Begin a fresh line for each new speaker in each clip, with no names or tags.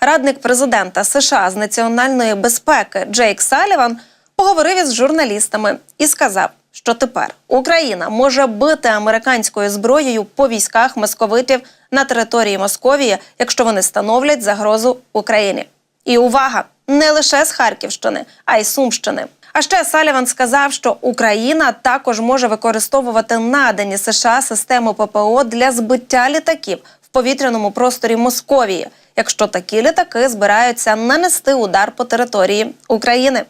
Радник президента США з національної безпеки Джейк Саліван поговорив із журналістами і сказав, що тепер Україна може бити американською зброєю по військах московитів на території Московії, якщо вони становлять загрозу Україні. І увага! Не лише з Харківщини, а й Сумщини. А ще Саліван сказав, що Україна також може використовувати надані США системи ППО для збиття літаків в повітряному просторі Московії, якщо такі літаки збираються нанести удар по території України.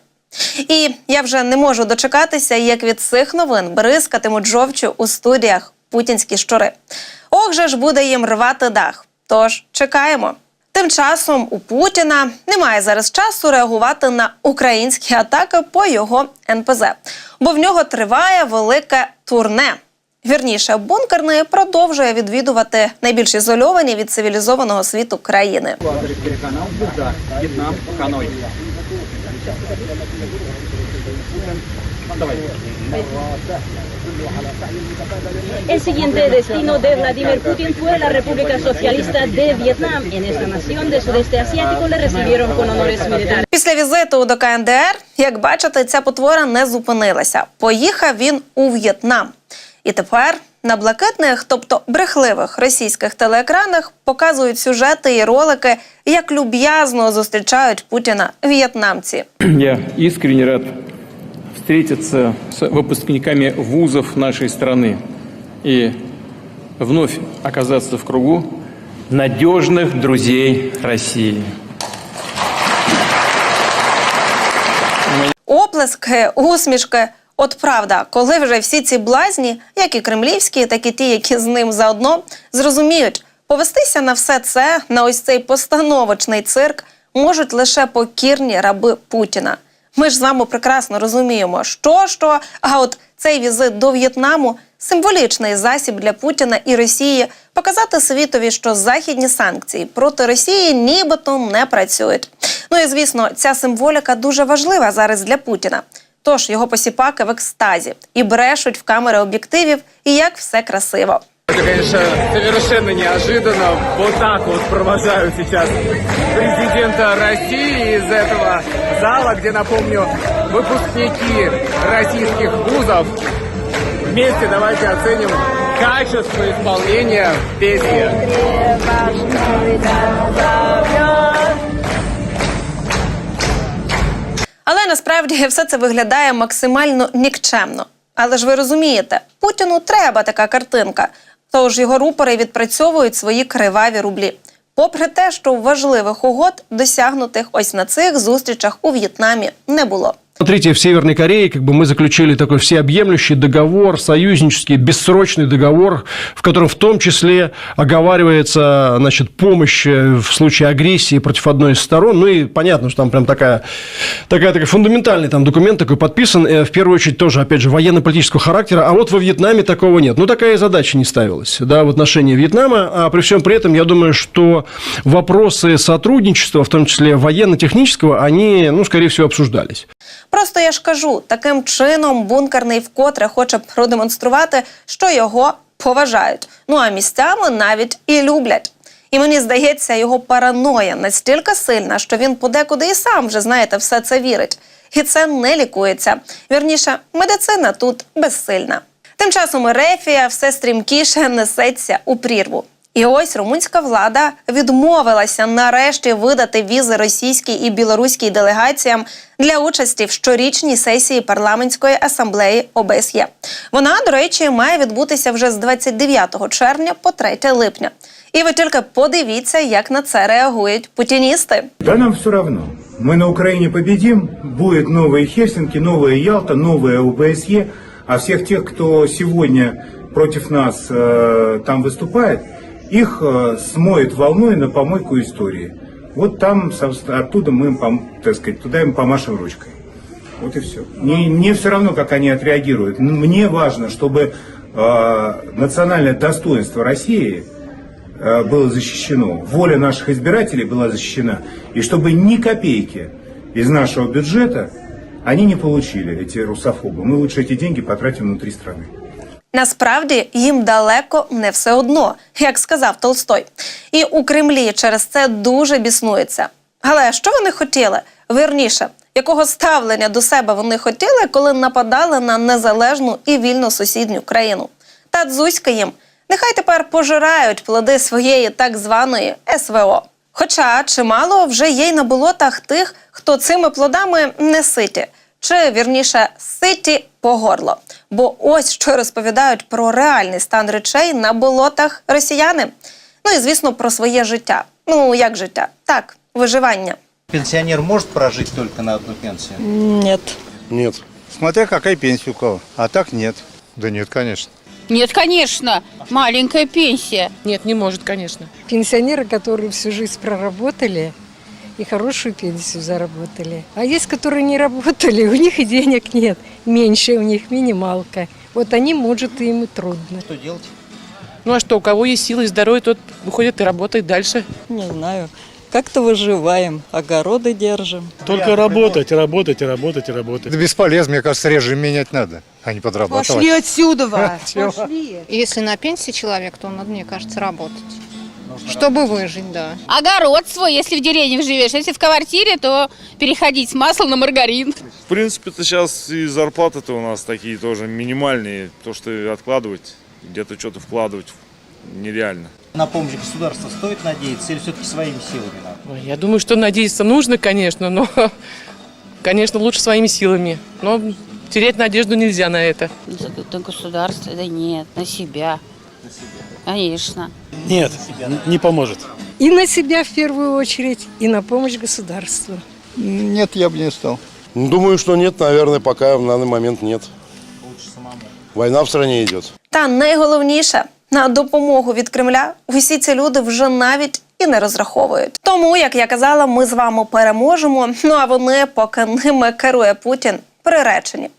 І я вже не можу дочекатися, як від цих новин бризкатимуть жовчу у студіях путінські щури. Ох же ж буде їм рвати дах. Тож чекаємо. Тим часом у Путіна немає зараз часу реагувати на українські атаки по його НПЗ, бо в нього триває велике турне. Вірніше, бункерний продовжує відвідувати найбільш ізольовані від цивілізованого світу країни.
Телеканал Вьетнам, Ханой.
El siguiente destino de Vladimir Putin fue la República Socialista de Vietnam. En esta nación del sudeste asiático le recibieron con honores militares.
Після візиту до КНДР, як бачите, ця потвора не зупинилася. Поїхав він у В'єтнам. І тепер на блакитних, тобто брехливих російських телеекранах, показують сюжети і ролики, як люб'язно зустрічають Путіна в'єтнамці.
Я искренне рад встретиться с выпускниками вузов нашей страны и вновь оказаться в кругу надежных друзей России.
Оплески, усмішки. От правда, коли вже всі ці блазні, як і кремлівські, так і ті, які з ним заодно, зрозуміють, повестися на все це, на ось цей постановочний цирк, можуть лише покірні раби Путіна. Ми ж з вами прекрасно розуміємо, що що, а от цей візит до В'єтнаму символічний засіб для Путіна і Росії показати світові, що західні санкції проти Росії нібито не працюють. Ну і звісно, ця символіка дуже важлива зараз для Путіна. Тож його посіпаки в екстазі і брешуть в камери об'єктивів, і як все красиво.
Это, конечно, совершенно неожиданно. Вот так вот провожаю сейчас президента России из этого зала, где, напомню, выпускники российских вузов. Вместе давайте оценим качество исполнения песни.
насправді все це виглядає максимально нікчемно. Але ж ви розумієте, Путіну треба така картинка. Тож його рупори відпрацьовують свої криваві рублі. Попри те, що важливих угод досягнутих ось на цих зустрічах у В'єтнамі не було.
Смотрите, в Северной Корее как бы мы заключили такой всеобъемлющий договор, союзнический, бессрочный договор, в котором в том числе оговаривается значит, помощь э, в случае агрессии против одной из сторон. Ну и понятно, что там прям такая, такая, такой фундаментальный там документ такой подписан, э, в первую очередь тоже, опять же, военно-политического характера, а вот во Вьетнаме такого нет. Ну, такая задача не ставилась да, в отношении Вьетнама, а при всем при этом я думаю, что вопросы сотрудничества, в том числе военно-технического, они, ну, скорее всего, обсуждались.
Просто я ж кажу, таким чином бункерний вкотре хоче продемонструвати, що його поважають. Ну а місцями навіть і люблять. І мені здається, його параноя настільки сильна, що він подекуди і сам вже знаєте, все це вірить. І це не лікується. Вірніше, медицина тут безсильна. Тим часом Ерефія все стрімкіше несеться у прірву. І ось румунська влада відмовилася нарешті видати візи російській і білоруській делегаціям для участі в щорічній сесії парламентської асамблеї ОБСЄ. Вона, до речі, має відбутися вже з 29 червня по 3 липня. І ви тільки подивіться, як на це реагують путіністи.
Да нам все равно. Мы на Украине победим, будет новые Хельсинки, новая Ялта, новая ОБСЕ, а всех тех, кто сегодня против нас э, там выступает, Их э, смоет волной на помойку истории. Вот там, оттуда мы, так сказать, туда им помашем ручкой. Вот и все. Мне, мне все равно, как они отреагируют. Мне важно, чтобы э, национальное достоинство России э, было защищено, воля наших избирателей была защищена, и чтобы ни копейки из нашего бюджета они не получили, эти русофобы. Мы лучше эти деньги потратим внутри страны.
Насправді їм далеко не все одно, як сказав Толстой. І у Кремлі через це дуже біснуються. Але що вони хотіли? Вірніше, якого ставлення до себе вони хотіли, коли нападали на незалежну і вільну сусідню країну? Та дзузька їм. Нехай тепер пожирають плоди своєї так званої СВО. Хоча чимало вже є й на болотах тих, хто цими плодами не ситі, чи вірніше ситі по горло. Бо ось що розповідають про реальний стан речей на болотах росіяни. Ну і звісно про своє життя. Ну як життя? Так, виживання.
Пенсионер может прожить только на одну пенсию?
Нет.
Нет.
Смотря какая пенсия у кого. А так нет.
Да нет, конечно.
Нет, конечно. Маленькая пенсия.
Нет, не может, конечно.
Пенсионеры, которые всю жизнь проработали и хорошую пенсию заработали. А есть, которые не работали, у них и денег нет. Меньше у них, минималка. Вот они, может, им и трудно.
Что делать?
Ну а что, у кого есть силы и здоровье, тот выходит и работает дальше.
Не знаю. Как-то выживаем, огороды держим.
Только работать, работать, и работать, и работать.
Это бесполезно, мне кажется, режим менять надо, а не подрабатывать.
отсюда!
Пошли.
Если на пенсии человек, то надо, мне кажется, работать. Чтобы выжить, да. Огород свой, если в деревне живешь. Если в квартире, то переходить с масла на маргарин.
В принципе-то сейчас и зарплаты-то у нас такие тоже минимальные. То, что откладывать, где-то что-то вкладывать нереально.
На помощь государства стоит надеяться или все-таки своими силами надо?
Я думаю, что надеяться нужно, конечно, но, конечно, лучше своими силами. Но терять надежду нельзя на это.
На государство, да нет, на себя. Конечно.
Нет, не поможет.
И на себя в первую очередь, и на помощь государству.
Нет, я бы не стал.
Думаю, что нет, наверное, пока в данный момент нет. Война в стране идет.
Та найголовніше на допомогу від Кремля усі ці люди вже навіть і не розраховують. Тому, як я казала, ми з вами переможемо. Ну а вони, поки ними керує Путін, приречені.